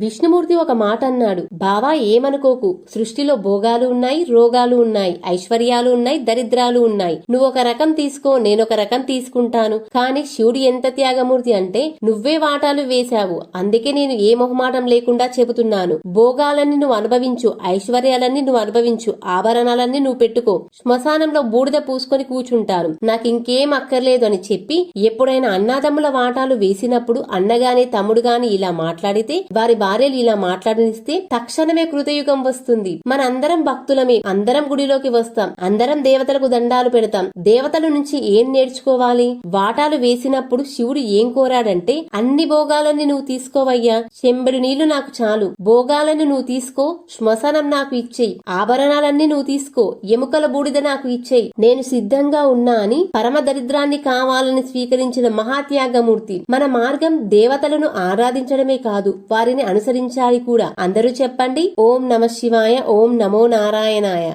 విష్ణుమూర్తి ఒక మాట అన్నాడు. బావా ఏమనుకోకు. సృష్టిలో భోగాలు ఉన్నాయి రోగాలు ఉన్నాయి ఐశ్వర్యాలు ఉన్నాయి దరిద్రాలు ఉన్నాయి. నువ్వు ఒక రకం తీసుకో నేనొక రకం తీసుకుంటాను. కానీ శివుడు ఎంత త్యాగమూర్తి అంటే నువ్వే వాటాలు వేశావు. అందుకే నేను ఏ మొహమాటం లేకుండా చెబుతున్నాను. భోగాలన్నీ నువ్వు అనుభవించు ఐశ్వర్యాలన్నీ నువ్వు అనుభవించు ఆభరణాలన్నీ నువ్వు పెట్టుకో. శ్మశానంలో బూడిద పూసుకొని కూర్చుంటాను నాకు ఇంకేం అక్కర్లేదు అని చెప్పి ఎప్పుడైనా అన్నాదమ్ముల వాటాలు వేసినప్పుడు అన్నగాని తమ్ముడు గాని ఇలా మాట్లాడితే వారి భార్యలు ఇలా మాట్లాడనిస్తే తక్షణమే కృతయుగం వస్తుంది. మనందరం భక్తులమే. అందరం గుడిలోకి వస్తాం. అందరం దేవతలకు దండాలు పెడతాం. దేవతల నుంచి ఏం నేర్చుకోవాలి? వాటాలు వేసినప్పుడు శివుడు ఏం కోరాడంటే అన్ని భోగాలని నువ్వు తీసుకోవయ్యా. చెంబెడు నీళ్ళు నాకు చాలు. భోగాలను నువ్వు తీసుకో. శ్మశానం నాకు ఇచ్చేయి. ఆభరణాలన్నీ నువ్వు తీసుకో. ఎముకల బూడిద నాకు ఇచ్చేయి. నేను సిద్ధంగా ఉన్నా అని పరమ దరిద్రాన్ని కావాలని స్వీకరించిన మహాత్యాగమూర్తి మన మార్గం దేవతలను ఆరాధించడమే కాదు వారిని అనుసరించాలి కూడా. అందరూ చెప్పండి. ఓం నమ శివాయ ఓం నమో నారాయణాయ.